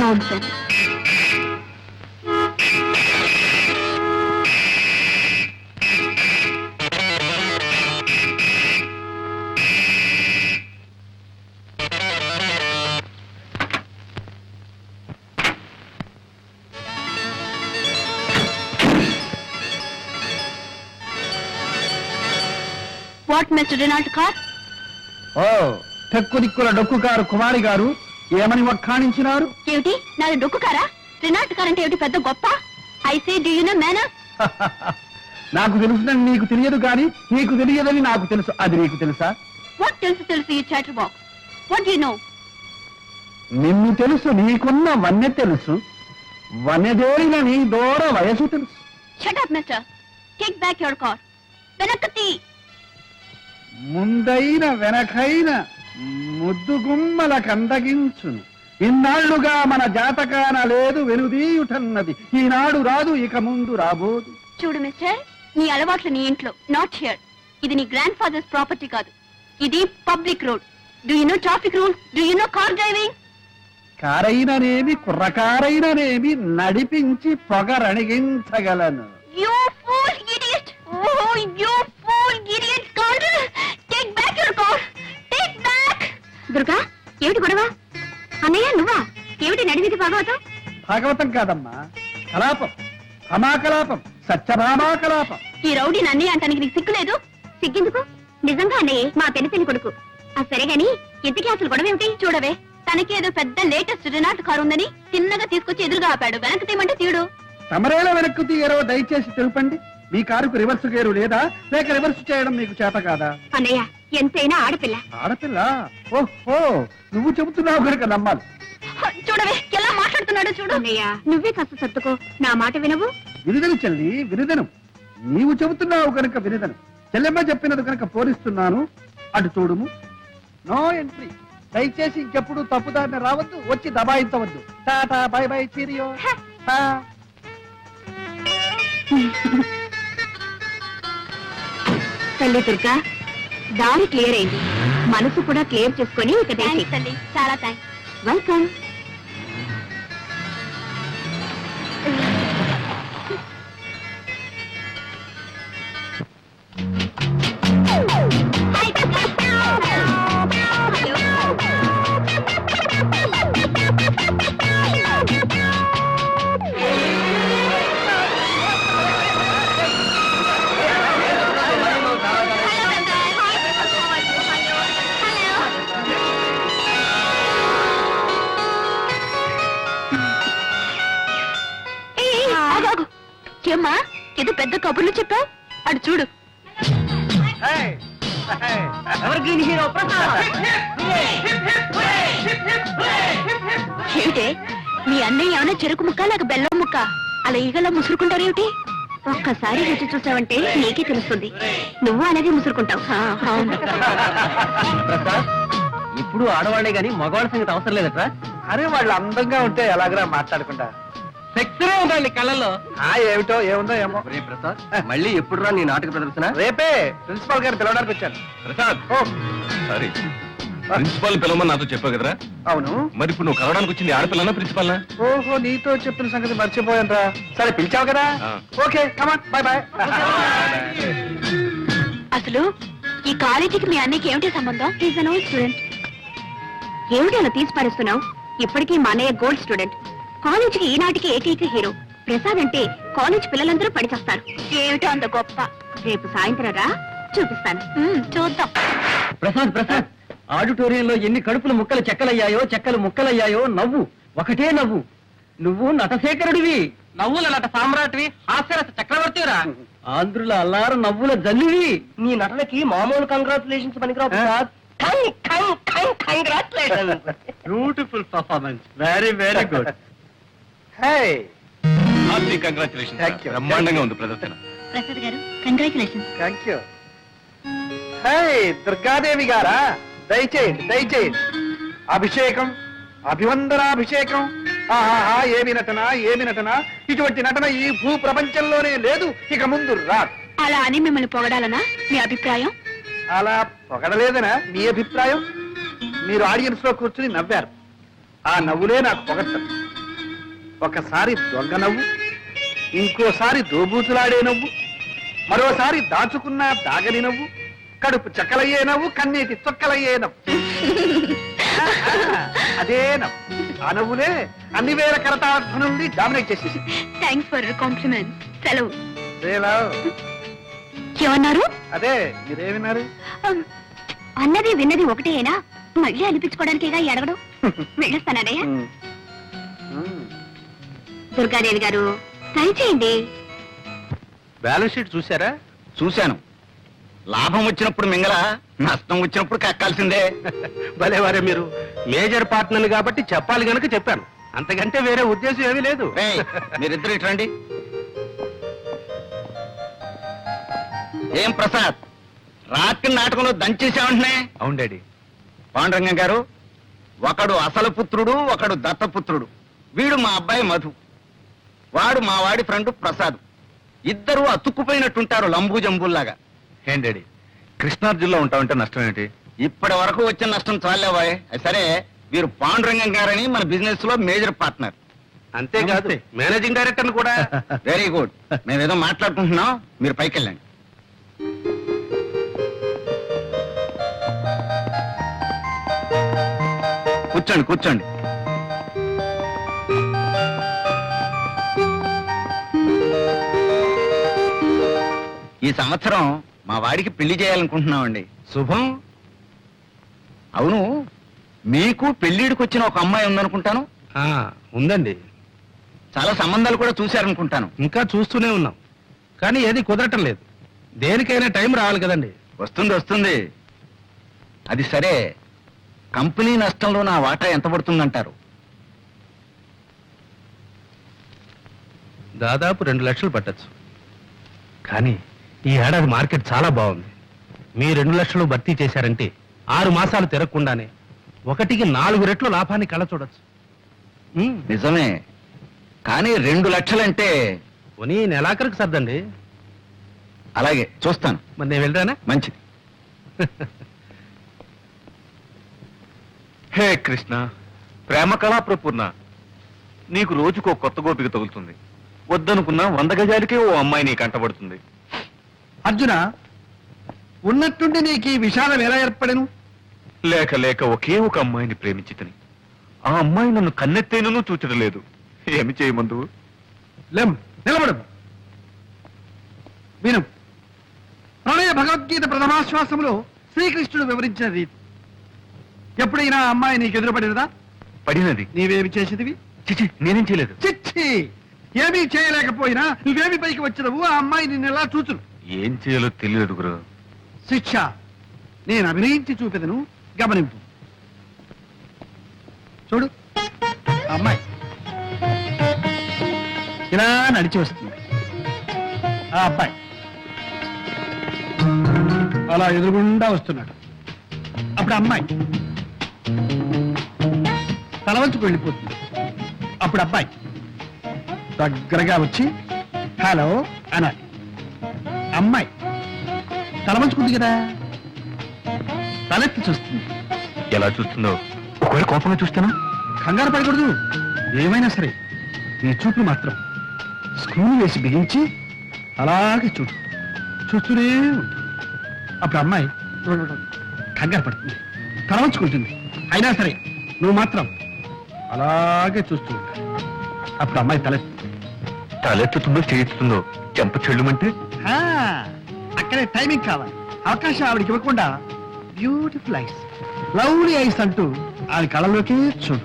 Nonsense. Mister Donald car? ఓ తెక్కు దిక్కుల కుమారి గారు ఏమని వక్కాణించినారు ఏమిటి? నాది డొక్కు కారా రినాల్ట్ కార్ అంటే ఏమిటి? పెద్ద గొప్ప? I say do you know నాకు తెలుసునని నీకు తెలియదు కానీ నీకు తెలియదని నాకు తెలుసు. అది నీకు తెలుసా? వాట్ తెలుసు తెలుసు ఈ chatter box what you know నిన్ను తెలుసు నీకున్న వన్నె తెలుసు. వన్నెదేరిన నీ దూర వయసు తెలుసు. Shut up mister take back your car వెనక్కి ముందైన వెనకైన ముద్దు గుమ్మల కందగించును. ఇన్నాళ్ళుగా మన జాతకాన లేదు వెనుదీయుటన్నది. ఈనాడు రాదు ఇక ముందు రాబోదు. చూడు మిస్టర్ నీ అలవాట్లు నీ ఇంట్లో. నాట్ హియర్ ఇది నీ గ్రాండ్ ఫాదర్స్ ప్రాపర్టీ కాదు. ఇది public road do you know traffic rule do you know car driving కారైననేమి కుర్రకారైననేమి నడిపించి పొగరణిగించగలను. You fool idiot oh you Durga ఏమిటి గొడవ? అన్నయ్య నువ్వా? ఏమిటి నడిమిది భాగవతం? భాగవతం కాదమ్మా కలాపం. హమాకలాపం సత్యభామాకలాపం. ఈ రౌడీ అన్నయ్య అంటానికి నీకు సిగ్గులేదు సిగ్గెందుకు? నిజంగా అన్నయ్య మా పెనపెని కొడుకు. ఆ సరే గాని ఇంతకీ అసలు గొడవ ఏమిటి? చూడవే. తనకి ఏదో పెద్ద లేటెస్ట్ రినాల్ట్ కారు ఉందని చిన్నగా తీసుకొచ్చి ఎదురుగా ఆపాడు. వెనక్కి తీయమంటే తీయడు. తమరేళ వెనక్కు తీయరో దయచేసి తెలుపండి. మీ కారుకు రివర్స్ గేరు లేదా? లేక రివర్స్ చేయడం మీకు చేత కాదా? అన్నయ్య ఎంతైనా ఆడపిల్ల. ఆడపిల్ల? ఓహో నువ్వు చెబుతున్నావు కనుక నమ్మాలి. చూడవే ఎలా మాట్లాడుతున్నాడో చూడు. అన్నయ్య. నువ్వే కాస్త సర్దుకో నా మాట వినవు. వినుదను చెల్లి వినుదను. నీవు చెబుతున్నావు కనుక వినుదను. చెల్లెమ్మ చెప్పినది కనుక పోలిస్తున్నాను. అటు చూడుము. No entry. దయచేసి ఇంకెప్పుడు తప్పుదారిన రావద్దు వచ్చి దబాయించవద్దు. Tata bye bye cheerio. తల్లి దుర్గా దారి క్లియర్ అయింది. మనసు కూడా క్లియర్ చేసుకొని ఇక చాలా థ్యాంక్స్ వెల్కమ్ చూడు. ఏమిటే? మీ అన్నయ్య ఏమైనా చెరుకు ముక్క లేక బెల్లం ముక్క? అలా ఈగలా ముసురుకుంటారేమిటి ఒక్కసారి రుచి చూసావంటే నీకే తెలుస్తుంది. నువ్వు అలాగే ముసురుకుంటావు. ఇప్పుడు ఆడవాళ్ళే గాని మగవాళ్ళ సంగతి అవసరం లేదట్రా? అరే వాళ్ళు అందంగా ఉంటే ఎలాగరా మాట్లాడకుండా సెక్స్ ఉందండి కళ్ళల్లో. ఆ ఏమిటో ఏముందో ఏమో. ప్రసాద్ మళ్ళీ ఎప్పుడు రా నీ నాటక ప్రదర్శన? రేపే ప్రిన్సిపాల్ గారు పిలవడానికి వచ్చాను. ప్రసాద్! ఓ. సారీ. ప్రిన్సిపాల్ పిలవమని నాతో చెప్పావు కదరా? అవును. మరి ఇప్పుడు నువ్వు కలవడానికి వచ్చింది ఆడపిల్లనా ప్రిన్సిపాల్నా? ఓహో నీతో చెప్పిన సంగతి మర్చిపోయాను రా సరే పిలిచావు కదా? ఆ. ఓకే కమాన్ బాయ్ బాయ్ అసలు ఈ కాలేజీకి మీ అన్నయ్యకి ఏమిటి సంబంధం? ఈజ్ అన్ ఓల్డ్ స్టూడెంట్ ఏమిటి అలా తీసి పారేస్తున్నావు? ఇప్పటికీ మా అన్నయ్య గోల్డ్ స్టూడెంట్ కాలేజీకి ఈనాటికి ఏకైక హీరో. ప్రసాద్ అంటే కాలేజ్ పిల్లలందరూ పడిచేస్తారు ఏమిటో అంత గొప్ప. రేపు సాయంత్రం రా చూపిస్తాను. చూద్దాం. ప్రసాద్ ప్రసాద్ ఆడిటోరియంలో ఎన్ని కడుపులు ముక్కలు చెక్కలయ్యాయో చెక్కలు ముక్కలయ్యాయో నవ్వు. ఒకటే నవ్వు. నువ్వు నటశేఖరుడివి. నవ్వుల నట సామ్రాట్వి హాస్యరస చక్రవర్తిరా ఆంధ్రుల అల్లారు నవ్వుల జల్లివి. నీ నటనకి మామూలు కంగ్రాచులేషన్స్ పనికిరావు Prasad. Beautiful performance very very good congratulation Thank you. బ్రహ్మాండంగా ఉంది ప్రదర్శన. Prasad garu congratulation thank you hey Durgadevi గారా దయచేయండి దయచేయండి. అభిషేకం అభివందనాభిషేకం. ఆహాహా ఏమి నటన ఏమి నటన? ఇటువంటి నటన ఈ భూ ప్రపంచంలోనే లేదు. ఇక ముందు రాదు. అలా అని మిమ్మల్ని పొగడాలనా? మీ అభిప్రాయం? అలా పొగడలేదనా? మీ అభిప్రాయం? మీరు ఆడియన్స్లో కూర్చుని నవ్వారు. ఆ నవ్వులే నాకు పొగట్టం ఒకసారి దొంగ నవ్వు ఇంకోసారి దోబూతులాడే నవ్వు మరోసారి దాచుకున్న దాగని నవ్వు కడుపు చక్కలయ్యే నవ్వు కన్నీటి చొక్కలయ్యే నవ్వు. అదే నవ్వు. ఆ నవ్వులే అన్ని వేల కరతార్థ నుండి డామినేట్ చేసేసి. థ్యాంక్స్ ఫర్ కాంప్లిమెంట్ సెలవు ఏమన్నారు? అదే మీరేమిన్నారు? అన్నది విన్నది ఒకటేనా? మళ్ళీ అనిపించుకోవడానికేగా వెళ్ళొస్తానయ్యా ఉమ్. ఉమ్. దుర్గాదేవి గారు ట్రై చేయండి బ్యాలెన్స్ షీట్ చూసారా చూశాను. లాభం వచ్చినప్పుడు మింగల నష్టం వచ్చినప్పుడు కక్కాల్సిందే. భలే వారే మీరు. మేజర్ పార్ట్నర్ కాబట్టి చెప్పాలి గనుక చెప్పాను. అంతకంటే వేరే ఉద్దేశం ఏమీ లేదు. మీరిద్దరు ఇటు రండి. ఏం ప్రసాద్ రాత్రి నాటకంలో దంచేసామంటున్నాయి అవును డాడీ. పాండురంగం గారు ఒకడు అసలు పుత్రుడు ఒకడు దత్తపుత్రుడు. వీడు మా అబ్బాయి మధు. వాడు మా వాడి ఫ్రెండ్ ప్రసాద్. ఇద్దరు అతుక్కుపోయినట్టుంటారు లంబూ జంబుల్లాగా. ఏం డాడీ? కృష్ణార్జున్లో ఉంటామంటే నష్టం ఏంటి ఇప్పటి వరకు వచ్చిన నష్టం చాలేవాయ్. సరే వీరు పాండురంగం గారని మన బిజినెస్లో మేజర్ పార్ట్నర్. అంతేకాదు. మేనేజింగ్ డైరెక్టర్ కూడా. Very good. మేము ఏదో మాట్లాడుకుంటున్నాం మీరు పైకి వెళ్ళండి కూర్చోండి కూర్చోండి. ఈ సంవత్సరం మా వాడికి పెళ్ళి చేయాలనుకుంటున్నామండి. శుభం. అవును మీకు పెళ్ళిడికి వచ్చిన ఒక అమ్మాయి ఉందనుకుంటాను. ఆ, ఉందండి. చాలా సంబంధాలు కూడా చూశారనుకుంటాను. ఇంకా చూస్తూనే ఉన్నాం. కానీ ఏది కుదరటం లేదు. దేనికైనా టైం రావాలి కదండి. వస్తుంది వస్తుంది. అది సరే కంపెనీ నష్టంలో నా వాటా ఎంత పడుతుందంటారు? దాదాపు రెండు లక్షలు పట్టచ్చు. కానీ ఈ ఏడాది మార్కెట్ చాలా బాగుంది. మీ రెండు లక్షలు భర్తీ చేశారంటే ఆరు మాసాలు తిరగకుండానే ఒకటికి నాలుగు రెట్లు లాభాన్ని కళ చూడొచ్చు ఉమ్, నిజమే. కానీ రెండు లక్షలంటే పోనీ నెలాఖరికి సర్దండి. అలాగే చూస్తాను. మరి నేను వెళ్ళరానా మంచిది. హే కృష్ణ ప్రేమ కళా ప్రపూర్ణ నీకు రోజుకో కొత్త గోపిక తగులుతుంది. వద్దనుకున్నా వంద గజాలకే ఓ అమ్మాయి నీ కంటపడుతుంది అర్జున ఉన్నట్టుండి నీకు ఈ విషాదం ఎలా ఏర్పడను? లేక లేక ఒకే ఒక అమ్మాయిని ప్రేమించితని. ఆ అమ్మాయి నన్ను కన్నెత్తేనూ చూచడం లేదు ఏమి చేయమందు? లేం నిలబడు విను. ప్రణయ భగవద్గీత ప్రథమాశ్వాసంలో శ్రీకృష్ణుడు వివరించిన రీతి. ఎప్పుడైనా అమ్మాయి నీకు ఎదురుపడినదా? పడినది. నీవేమి చేసేదివి? చిచి నేనేం చేయలేదు. చిచ్చి! ఏమీ చేయలేకపోయినా నువ్వేమి పైకి వచ్చినవు? ఆ అమ్మాయి నిన్ను ఎలా చూచును? ఏం చేయాలో తెలియదు గురు. శిక్ష. నేను అభినయించి చూపెదను గమనింపు. చూడు. అమ్మాయి. ఇలా నడిచి వస్తుంది. ఆ అబ్బాయి. అలా ఎదురుగుండా వస్తున్నాడు. అప్పుడు అమ్మాయి. తలవంచుకు వెళ్ళిపోతుంది. అప్పుడు అబ్బాయి. దగ్గరగా వచ్చి హలో అనాలి. అమ్మాయి. తలవంచుకుంది కదా? తలెత్తి చూస్తుంది. ఎలా చూస్తుందో ఒకవేళ కోపంగా చూస్తానా? కంగారు పడకూడదు. ఏమైనా సరే నీ చూపులు మాత్రం స్క్రూలు వేసి బిగించి అలాగే చూడు. చూస్తూనే అప్పుడు అమ్మాయి కంగారు పడుతుంది. తలవంచుకుంటుంది అయినా సరే నువ్వు మాత్రం అలాగే చూస్తూ ఉండాలి. అప్పుడు అమ్మాయి తలెత్తి తలెత్తుతుందో చేయిస్తుందో చెంప చెల్లుమంటే? అక్కడే టైమింగ్ కావాలి. అవకాశం ఆవిడకి ఇవ్వకుండా బ్యూటిఫుల్ ఐస్ లవ్లీ ఐస్ అంటూ ఆవిడ కళ్ళలోకి చూడు.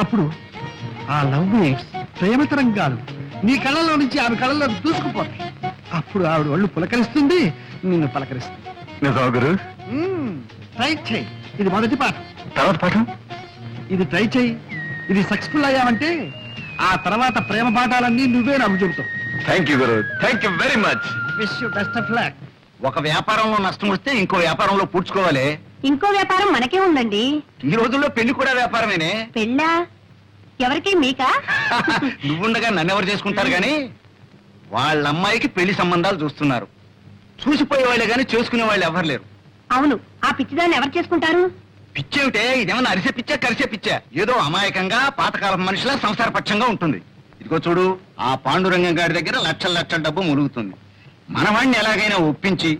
అప్పుడు ఆ లవ్లీ ఐస్ ప్రేమ తరంగాలు నీ కళ్ళలో నుంచి ఆమె కళ్ళలో దూసుకుపోతాయి. అప్పుడు ఆవిడ ఒళ్ళు పులకరిస్తుంది నిన్ను పలకరిస్తుంది. గురు? ట్రై చేయి. ఇది మొదటి పాఠం. తర్వాత పాఠం? ఇది ట్రై చేయి. ఇది సక్సెస్ఫుల్ అయ్యావంటే ఆ తర్వాత ప్రేమ పాఠాలన్నీ నువ్వే నాకు చెబుతావు. Thank you guru thank you very much wish you best of luck ఒక వ్యాపారంలో నష్టం వస్తే ఇంకో వ్యాపారంలో పూడ్చుకోవాలి. ఇంకో వ్యాపారం మనకే ఉందండి. ఈ రోజుల్లో పెళ్ళి కూడా వ్యాపారమేనే? పెళ్ళా? ఎవరికి? మీకా? నువ్వుండగా నన్నెవరు చేసుకుంటారు గాని? వాళ్ళ అమ్మాయికి పెళ్ళి సంబంధాలు చూస్తున్నారు. చూసిపోయే వాళ్ళే గాని చేసుకునే వాళ్ళు ఎవరు లేరు. అవును ఆ పిచ్చిదాన్ని ఎవరు చేసుకుంటారు? పిచ్చేమిటే? ఇదేమన్నా అరిసే పిచ్చా కరిసే పిచ్చా? ఏదో అమాయకంగా పాతకాలం మనిషిలా సంసార పక్షంగా ఉంటుంది. ఇదిగో చూడు ఆ పాండురంగం గారి దగ్గర లక్షల లక్షల డబ్బు ములుగుతుంది. మనవాణ్ణి ఎలాగైనా ఒప్పించి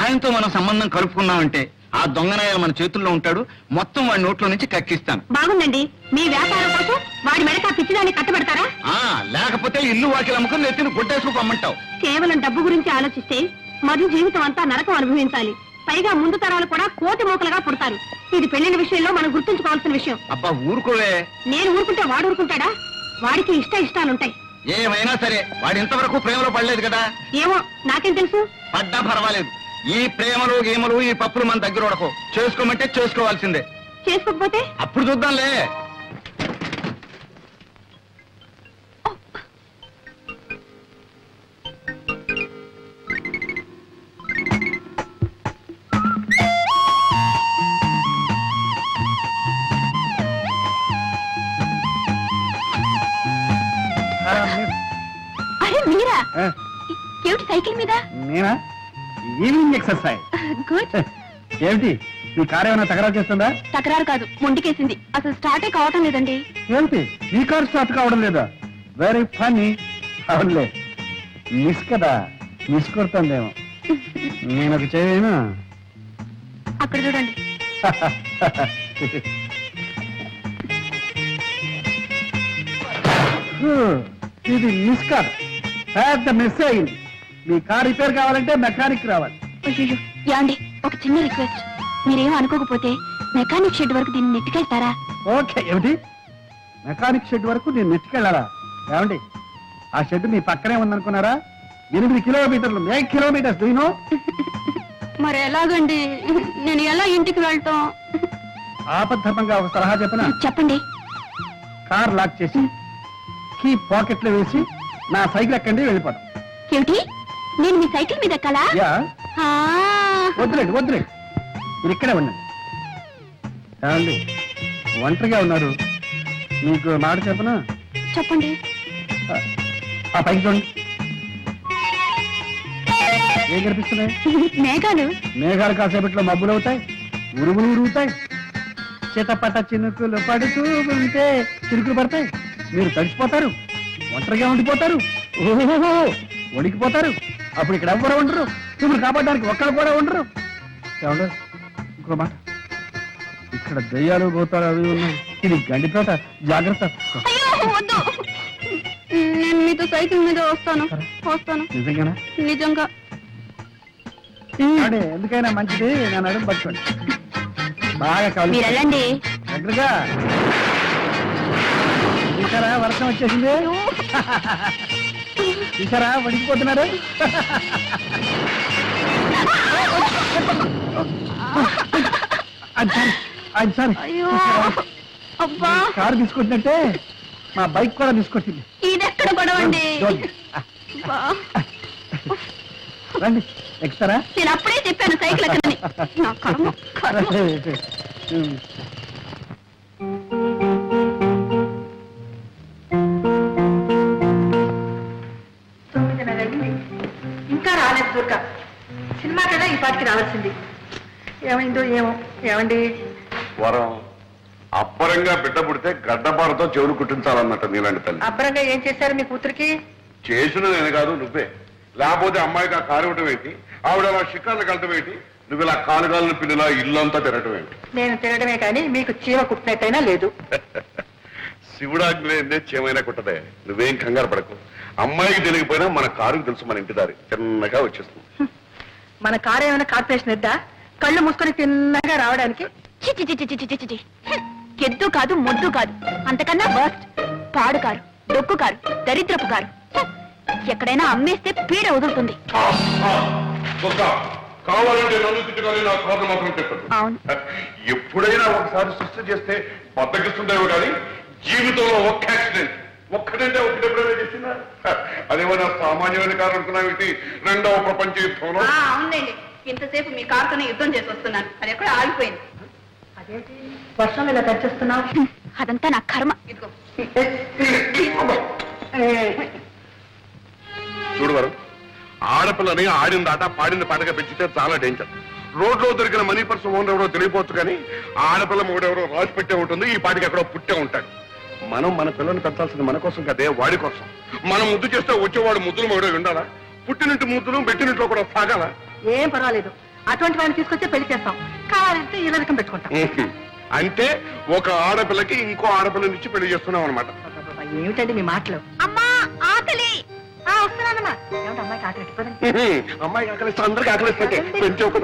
ఆయనతో మనం సంబంధం కలుపుకున్నామంటే ఆ దొంగనాయాలు మన చేతుల్లో ఉంటాడు మొత్తం వాడి నోట్లో నుంచి కక్కిస్తాను. బాగుందండి. మీ వ్యాపారం కోసం వాడి మెడక పిచ్చిదాన్ని కట్టబెడతారా? ఆ లేకపోతే ఇల్లు వాకిలు అమ్ముకుని నెత్తిని గుడ్డేసుకు పమ్మంటావు. కేవలం డబ్బు గురించి ఆలోచిస్తే మధు జీవితం అంతా నరకం అనుభవించాలి. పైగా ముందు తరాలు కూడా కోటి మూకలుగా పుడతారు. ఇది పెళ్ళిన విషయంలో మనం గుర్తుంచుకోవాల్సిన విషయం. అబ్బా ఊరుకోవే. నేను ఊరుకుంటే వాడు ఊరుకుంటాడా? వాడికి ఇష్ట ఇష్టాలుంటాయి ఏమైనా సరే వాడు ఇంతవరకు ప్రేమలో పడలేదు కదా? ఏమో నాకేం తెలుసు? పడ్డా పర్వాలేదు. ఈ ప్రేమలు గేమలు ఈ పప్పులు మన దగ్గర ఉడకో. చేసుకోమంటే చేసుకోవాల్సిందే. చేసుకోకపోతే? అప్పుడు చూద్దాంలే. ఏమిటి సైకిల్ మీద? నేనా? Evening exercise. గుడ్. ఏమిటి? మీ కార్ ఏమైనా తగరా చేస్తుందా? తకరారు కాదు మొండికేసింది. అసలు స్టార్టే కావటం లేదండి. ఏమిటి? మీ కార్ స్టార్ట్ కావడం లేదా? వెరీ ఫనీ అవునులే. మిస్ కదా మిస్ కొడుతుందేమో. నేను ఒక చేయను అక్కడ చూడండి. ఇది మిస్ కార్. పెద్ద మిస్ అయింది. మీ కార్ రిపేర్ కావాలంటే మెకానిక్ రావాలి. అయ్యో యాండి ఒక చిన్న రిక్వెస్ట్ మీరేం అనుకోకపోతే మెకానిక్ షెడ్ వరకు దీన్ని నెట్టుకెళ్తారా? ఓకే ఏమిటి? మెకానిక్ షెడ్ వరకు నేను నెట్టుకెళ్ళాలా? ఏమండి? ఆ షెడ్ మీ పక్కనే ఉందనుకున్నారా? ఎనిమిది కిలోమీటర్లు ఎయిట్ కిలోమీటర్స్ దూనో మరి ఎలాగండి? నేను ఎలా ఇంటికి వెళ్తాం? ఆపద్ధర్మంగా ఒక సలహా చెప్పిన? చెప్పండి. కార్ లాక్ చేసి కీ పాకెట్లో వేసి నా సైకిల్ ఎక్కండి వెళ్ళిపోతాం. ఏమిటి? నేను మీ సైకిల్ మీద ఎక్కాలా? యా. ఆ, వద్దులేండి వద్దులేండి. మీరు ఇక్కడే ఉండండి. ఏమండి ఒంటరిగా ఉన్నారు. మీకు మాట చెప్పనా? చెప్పండి. ఆ పైకి చూడండి. ఏం కనిపిస్తున్నాయి? మేఘాలు. మేఘాలు కాసేపట్లో మబ్బులు అవుతాయి ఉరుములు ఉరుగుతాయి చిటపట చినుకులు పడుతూ ఉంటే చిరుకులు పడతాయి. మీరు తడిసిపోతారు. ఒంటరిగా ఉండిపోతారు. ఓహో వణికిపోతారు. అప్పుడు ఇక్కడ ఎవ్వరు ఉండరు. మిమ్మల్ని కాపాడడానికి ఒక్కరు కూడా ఉండరు. ఏమంటారు ఇంకో మాట. ఇక్కడ దయ్యాలు పోతారు అవి ఉన్నాయి. ఇది గండితోట జాగ్రత్త. నేను మీతో సైకిల్ మీద వస్తాను. వస్తాను. నిజంగానా? నిజంగా. అదే ఎందుకైనా మంచిది. నేను అడుగు పట్టుకోండి. బాగా కావాలి వెళ్ళండి దగ్గరగా చూసారా? వర్షం వచ్చేసింది. చూసారా? వడికిపోతున్నారు అది సారీ అది సారీ. అయ్యో అబ్బా. కారు తీసుకొచ్చినట్టే మా బైక్ కూడా తీసుకొచ్చింది. ఇదెక్కడ గొడవండి. అబ్బా. రండి ఎక్కుతారా నేను అప్పుడే చెప్పాను సైకిల్ ఎక్కడని. నా కర్మ కర్మ. ఉమ్. పాటికి రావాల్సింది. ఏమైందో ఏమో ఏమండి? వరం అబ్బరంగా బిడ్డ పుడితే గడ్డపారతో చెవులు కుట్టించాలన్నట్టు నీలాంటి తల్లి. అబ్బరంగా ఏం చేశారు మీ కూతురికి? చేసిన నేను కాదు నువ్వే. లేకపోతే అమ్మాయికి ఆ కారు ఇవ్వటం ఏంటి? ఆవిడ అలా షికార్లు కలటం ఏంటి? నువ్వు ఇలా కాలుగాలిన పిల్లలా ఇల్లంతా తిరగటం ఏంటి? నేను తినడమే కానీ మీకు చీమ కుట్టినట్టయినా లేదు. లేదే చేమైనా కుట్టదే. నువ్వేం కంగారు పడకు. అమ్మాయికి తెలియకపోయినా మన కారుకు తెలుసు మన ఇంటి దారి. చిన్నగా వచ్చేస్తుంది. మన కారు ఏమైనా కార్పొరేషన్ ఇద్దా? కళ్ళు మూసుకొని తిన్నగా రావడానికి. ఎద్దు కాదు మొద్దు కాదు. అంతకన్నా బస్ట్ పాడు కారు డొక్కు కారు దరిద్రపు కారు. ఎక్కడైనా అమ్మేస్తే పీడ వదులుతుంది. ఎప్పుడైనా ఒకసారి సృష్టి చేస్తే బద్దకిస్తుందేమో కానీ జీవితంలో ఒక్క యాక్సిడెంట్. ఒక్కటంటే ఒకటి ఎప్పుడైనా చేసిందా అదేమన్నా సామాన్యమైన కారు అనుకున్నావేంటి రెండవ ప్రపంచ యుద్ధంలో? అవునండి ఇంతసేపు మీ కారుతోనే యుద్ధం చేసి వస్తున్నాను అది ఎక్కడ ఆగిపోయింది. అదేంటి? వర్షంలో ఇలా తెచ్చేస్తున్నావు అదంతా నా కర్మ. ఇదిగో. చూడు వరం ఆడపిల్లని ఆడిన దాట పాడిన పాటగా పెంచితే చాలా డేంజర్ రోడ్లో దొరికిన మనీ పర్స్ ఓనర్ ఎవరో తెలియపోవచ్చు కానీ ఆడపిల్ల మొగుడెవరో రాసి పెట్టే ఉంటుంది ఈ పాటికి ఎక్కడో పుట్టే ఉంటాడు. మనం మన పిల్లల్ని పెంచాల్సింది మన కోసం కదే వాడి కోసం. మనం ముద్దు చేస్తే వచ్చేవాడు ముద్దులు మొగుడే ఉండాలా పుట్టినింటి ముద్దులు పెట్టినింట్లో కూడా సాగాల? ఏం పర్వాలేదు. అటువంటి వాడిని తీసుకొచ్చి పెళ్ళి చేస్తాం. కావాలంటే ఇలా రకం పెట్టుకుంటాం. అంటే ఒక ఆడపిల్లకి ఇంకో ఆడపిల్లనిచ్చి పెళ్ళి చేస్తున్నాం అనమాట ఏమిటండి మీ మాటలు? అమ్మా ఆకలి. ఆ, వస్తున్నానమ్మా. ఏమిటి అమ్మాయికి ఆకలి పదండి అమ్మాయి ఆకలిస్తే అందరికి ఆకలిస్తే పెంచే ఒక